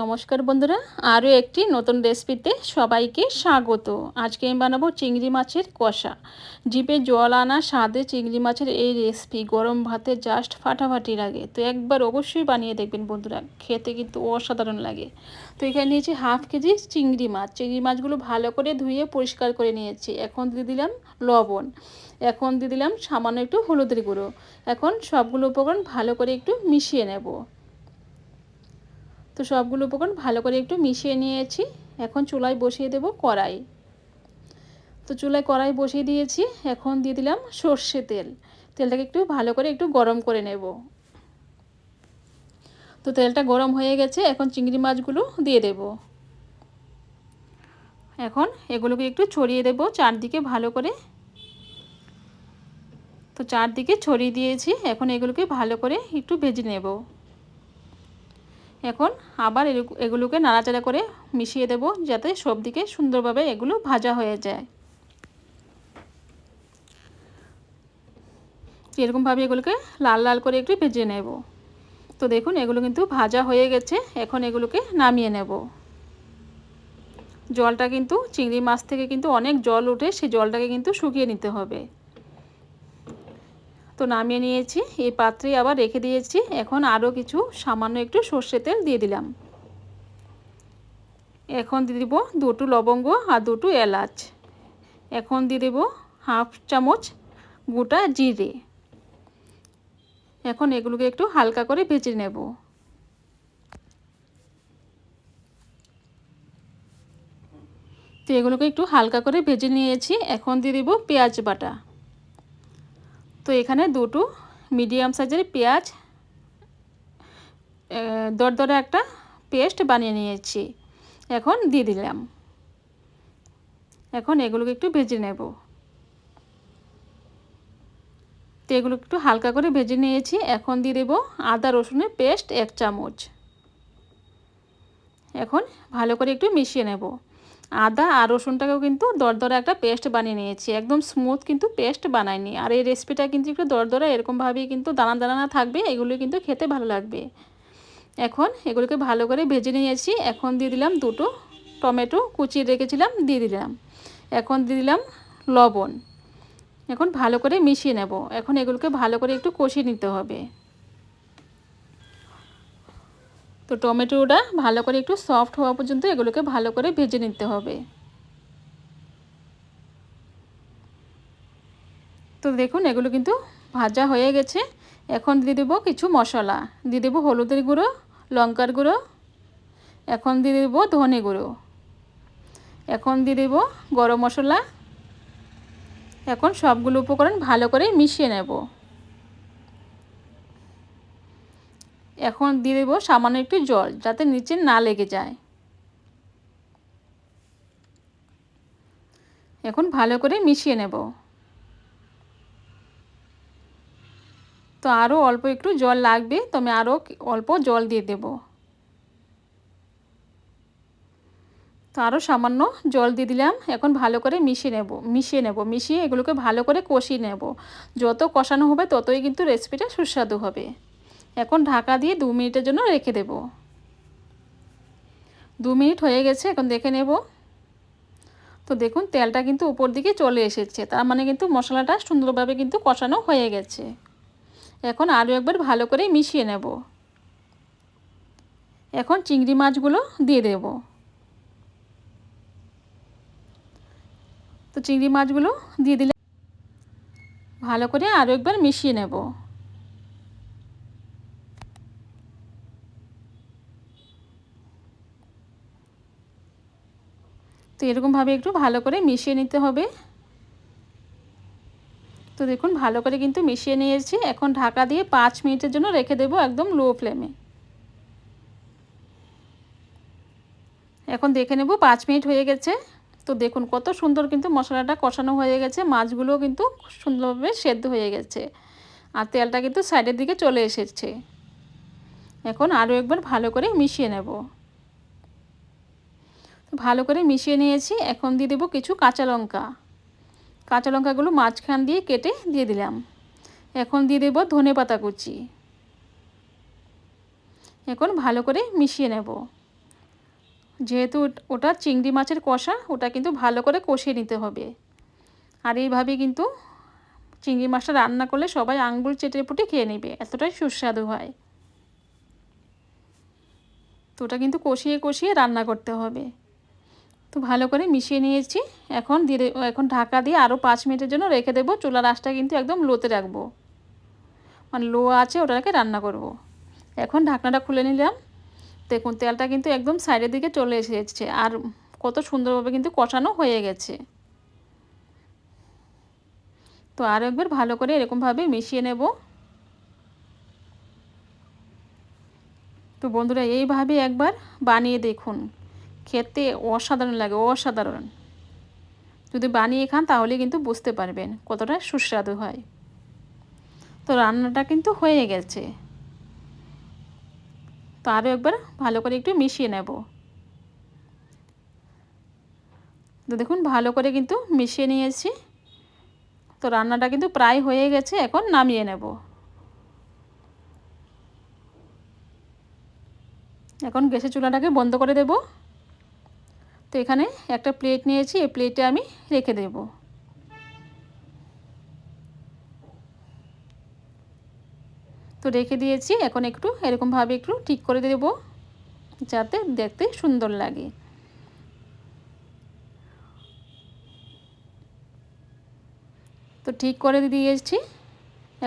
নমস্কার বন্ধুরা, আরও একটি নতুন রেসিপিতে সবাইকে স্বাগত। আজকে আমি বানাবো চিংড়ি মাছের কষা। জিপে জল আনা স্বাদে চিংড়ি মাছের এই রেসিপি গরম ভাতে জাস্ট ফাটাফাটি লাগে। তো একবার অবশ্যই বানিয়ে দেখবেন বন্ধুরা, খেতে কিন্তু অসাধারণ লাগে। তো এখানে নিয়েছি হাফ কেজি চিংড়ি মাছ। চিংড়ি মাছগুলো ভালো করে ধুয়ে পরিষ্কার করে নিয়েছি। এখন দিয়ে দিলাম লবণ। এখন দিয়ে দিলাম সামান্য একটু হলুদের গুঁড়ো। এখন সবগুলো উপকরণ ভালো করে একটু মিশিয়ে নেব। তো সবগুলো উপকরণ ভালো করে একটু মিশিয়ে নিয়েছি। এখন চুলায় বসিয়ে দেব কড়াই। তো চুলায় কড়াই বসিয়ে দিয়েছি। এখন দিয়ে দিলাম সর্ষে তেল। তেলটাকে একটু ভালো করে একটু গরম করে নেব। তো তেলটা গরম হয়ে গেছে। এখন চিংড়ি মাছগুলো দিয়ে দেব। এখন এগুলোকে একটু ছড়িয়ে দেব চারদিকে ভালো করে। তো চারদিকে ছড়িয়ে দিয়েছি। এখন এগুলোকে ভালো করে একটু ভেজে নেব। এখন আবার এগুলোকে নাড়াচাড়া করে মিশিয়ে দেব যাতে সব দিকে সুন্দরভাবে এগুলো ভাজা হয়ে যায়। এরকমভাবে এগুলোকে লাল লাল করে একটু ভেজে নেব। তো দেখুন, এগুলো কিন্তু ভাজা হয়ে গেছে। এখন এগুলোকে নামিয়ে নেব। জলটা কিন্তু চিংড়ি মাছ থেকে কিন্তু অনেক জল উঠে সেই জলটাকে কিন্তু শুকিয়ে নিতে হবে। তো নামিয়ে নিয়েছি, এই পাত্রে আবার রেখে দিয়েছি। এখন আরও কিছু সামান্য একটু সর্ষে তেল দিয়ে দিলাম। এখন দিয়ে দিব দুটো লবঙ্গ আর দুটো এলাচ। এখন দিয়ে দেব হাফ চামচ গোটা জিরে। এখন এগুলোকে একটু হালকা করে ভেজে নেব। তো এগুলোকে একটু হালকা করে ভেজে নিয়েছি। এখন দিয়ে দেব পেঁয়াজ বাটা। তো এখানে দুটো মিডিয়াম সাইজের পেঁয়াজ দরদরে একটা পেস্ট বানিয়ে নিয়েছি। এখন দিয়ে দিলাম। এখন এগুলোকে একটু ভেজে নেব। তো এগুলো একটু হালকা করে ভেজে নিয়েছি। এখন দিয়ে দেব আদা রসুনের পেস্ট এক চামচ। এখন ভালো করে একটু মিশিয়ে নেব। আদা আর রসুনটাকেও কিন্তু দরদরা একটা পেস্ট বানিয়ে নিয়েছি। একদম স্মুথ কিন্তু পেস্ট বানায়নি আর এই রেসিপিটা কিন্তু একটু দরদরা এরকমভাবেই কিন্তু দানা দানা থাকবে, এগুলো কিন্তু খেতে ভালো লাগবে। এখন এগুলোকে ভালো করে ভেজে নিয়েছি। এখন দিয়ে দিলাম দুটো টমেটো কুচিয়ে রেখেছিলাম, দিয়ে দিলাম। এখন দিয়ে দিলাম লবণ। এখন ভালো করে মিশিয়ে নেব। এখন এগুলোকে ভালো করে একটু কষিয়ে নিতে হবে। তো টমেটোটা ভালো করে একটু সফট হওয়া পর্যন্ত এগুলোকে ভালো করে ভেজে নিতে হবে। তো দেখুন, এগুলো কিন্তু ভাজা হয়ে গেছে। এখন দিয়ে দেবো কিছু মশলা। দিয়ে দেবো হলুদের গুঁড়ো, লঙ্কার গুঁড়ো, এখন দিয়ে দেবো ধনে গুঁড়ো। এখন দিয়ে দেবো গরম মশলা। এখন সবগুলো উপকরণ ভালো করে মিশিয়ে নেব। এখন দিয়ে দেবো সামান্য একটু জল, যাতে নিচে না লেগে যায়। এখন ভালো করে মিশিয়ে নেব। তো আরও অল্প একটু জল লাগবে, তো আমি আরও অল্প জল দিয়ে দেব। তো আরও সামান্য জল দিয়ে দিলাম, এখন ভালো করে মিশিয়ে নেব মিশিয়ে নেব, মিশিয়ে এগুলোকে ভালো করে কষিয়ে নেব। যত কষানো হবে ততই কিন্তু রেসিপিটা সুস্বাদু হবে। এখন ঢাকা দিয়ে দু মিনিটের জন্য রেখে দেব। দু মিনিট হয়ে গেছে, এখন দেখে নেব। তো দেখুন, তেলটা কিন্তু উপর দিকে চলে এসেছে, তার মানে কিন্তু মশলাটা সুন্দরভাবে কিন্তু কষানো হয়ে গেছে। এখন আরও একবার ভালো করে মিশিয়ে নেব। এখন চিংড়ি মাছগুলো দিয়ে দেব। তো চিংড়ি মাছগুলো দিয়ে দিলে ভালো করে আরও একবার মিশিয়ে নেব। তো এরকমভাবে একটু ভালো করে মিশিয়ে নিতে হবে। তো দেখুন, ভালো করে কিন্তু মিশিয়ে নিয়েছি। এখন ঢাকা দিয়ে পাঁচ মিনিটের জন্য রেখে দেবো একদম লো ফ্লেমে। এখন দেখে নেব পাঁচ মিনিট হয়ে গেছে। তো দেখুন, কত সুন্দর কিন্তু মশলাটা কষানো হয়ে গেছে। মাছগুলো কিন্তু সুন্দরভাবে সেদ্ধ হয়ে গেছে। আর তেলটা কিন্তু সাইডের দিকে চলে এসেছে। এখন আরও একবার ভালো করে মিশিয়ে নেব। ভালো করে মিশিয়ে নিয়েছি। এখন দিয়ে দেবো কিছু কাঁচা লঙ্কা। কাঁচা লঙ্কাগুলো মাঝখান দিয়ে কেটে দিয়ে দিলাম। এখন দিয়ে দেবো ধনে পাতা কুচি। এখন ভালো করে মিশিয়ে নেব। যেহেতু ওটা চিংড়ি মাছের কষা, ওটা কিন্তু ভালো করে কষিয়ে নিতে হবে। আর এইভাবে কিন্তু চিংড়ি মাছটা রান্না করলে সবাই আঙ্গুল চেটে পুটে খেয়ে নেবে, এতটাই সুস্বাদু হয়। তো ওটা কিন্তু কষিয়ে কষিয়ে রান্না করতে হবে। তো ভালো করে মিশিয়ে নিয়েছি। এখন দিয়ে এখন ঢাকা দিয়ে আরও পাঁচ মিনিটের জন্য রেখে দেবো। চুলার আঁচটা কিন্তু একদম লোতে রাখব। মানে লো আছে ওটাকে রান্না করব। এখন ঢাকনাটা খুলে নিলাম। দেখুন তেলটা কিন্তু একদম সাইডের দিকে চলে এসেছে। আর কত সুন্দরভাবে কিন্তু কষানো হয়ে গেছে। তো আরও একবার ভালো করে এরকমভাবে মিশিয়ে নেব। তো বন্ধুরা এইভাবে একবার বানিয়ে দেখুন। খেতে অসাধারণ লাগে, অসাধারণ। যদি বানিয়ে খান তাহলে কিন্তু বুঝতে পারবেন কতটা সুস্বাদু হয়। তো রান্নাটা কিন্তু হয়ে গেছে। তো আরও একবার ভালো করে একটু মিশিয়ে নেব। তো দেখুন ভালো করে কিন্তু মিশিয়ে নিয়েছি। তো রান্নাটা কিন্তু প্রায় হয়ে গেছে, এখন নামিয়ে নেব। এখন গ্যাসের চুলাটাকে বন্ধ করে দেব। তো এখানে একটা প্লেট নিয়েছি, এই প্লেটে আমি রেখে দেব। তো রেখে দিয়েছি, এখন একটু এরকমভাবে একটু ঠিক করে দেব, যাতে দেখতে সুন্দর লাগে। তো ঠিক করে দিয়েছি,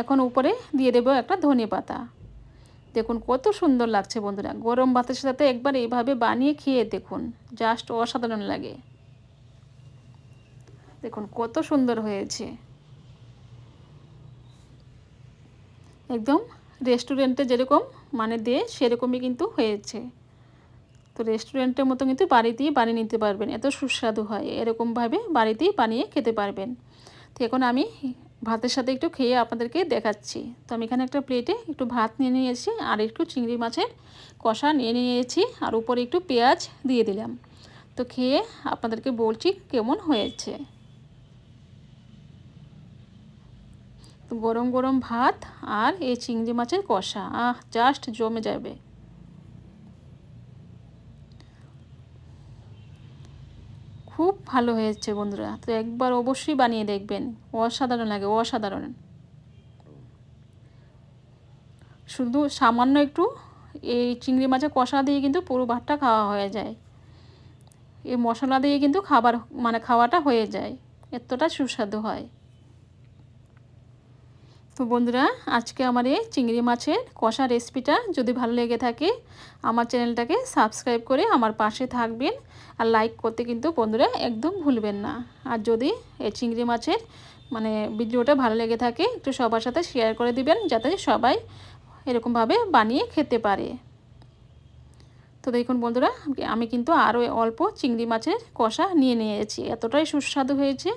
এখন উপরে দিয়ে দেবো একটা ধনে পাতা দেখুন, কত সুন্দর লাগছে বন্ধুরা। গরম ভাতের সাথে একবার এইভাবে বানিয়ে খেয়ে দেখুন, জাস্ট অসাধারণ লাগে। দেখুন, কত সুন্দর হয়েছে। একদম রেস্টুরেন্টে যেরকম মানে দিয়ে সেরকমই কিন্তু হয়েছে। তো রেস্টুরেন্টের মতো কিন্তু বাড়িতেই বানিয়ে নিতে পারবেন, এত সুস্বাদু হয়, এরকমভাবে বাড়িতেই বানিয়ে খেতে পারবেন। তো এখন আমি ভাতের সাথে একটু খেয়ে আপনাদেরকে দেখাচ্ছি। তো আমি এখানে একটা প্লেটে একটু ভাত নিয়ে নিয়েছি আর একটু চিংড়ি মাছের কষা নিয়ে নিয়েছি আর উপরে একটু পেঁয়াজ দিয়ে দিলাম। তো খেয়ে আপনাদেরকে বলছি কেমন হয়েছে। তো গরম গরম ভাত আর এই চিংড়ি মাছের কষা, আহ জাস্ট জমে যাবে। খুব ভালো হয়েছে বন্ধুরা। তো একবার অবশ্যই বানিয়ে দেখবেন। অসাধারণ লাগে, অসাধারণ। শুধু সামান্য একটু এই চিংড়ি মাছের কষা দিয়ে কিন্তু পুরো ভাতটা খাওয়া হয়ে যায়। এই মশলা দিয়ে কিন্তু খাবার মানে খাওয়াটা হয়ে যায়। এতটা সুস্বাদু হয়। তো বন্ধুরা, আজকে আমার এই চিংড়ি মাছের কষা রেসিপিটা যদি ভালো লেগে থাকে, আমার চ্যানেলটাকে সাবস্ক্রাইব করে আমার পাশে থাকবেন। আর লাইক করতে কিন্তু বন্ধুরা একদম ভুলবেন না। আর যদি এই চিংড়ি মাছের মানে ভিডিওটা ভালো লেগে থাকে, একটু সবার সাথে শেয়ার করে দিবেন, যাতে সবাই এরকমভাবে বানিয়ে খেতে পারে। তো দেখুন বন্ধুরা, আমি কিন্তু আরও অল্প চিংড়ি মাছের কষা নিয়ে নিয়েছি। এতটাই সুস্বাদু হয়েছে,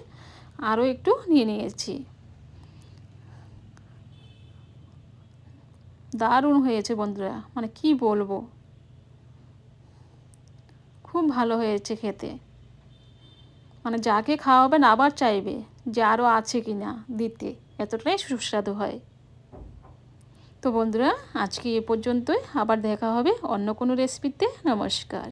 আরও একটু নিয়ে নিয়েছি। দারুণ হয়েছে বন্ধুরা মানে কি বলব? খুব ভালো হয়েছে খেতে। মানে যাকে খাওয়াবেন আবার চাইবে যে আরও আছে কি না দিতে, এতটাই সুস্বাদু হয়। তো বন্ধুরা, আজকে এ পর্যন্তই, আবার দেখা হবে অন্য কোনো রেসিপিতে নমস্কার।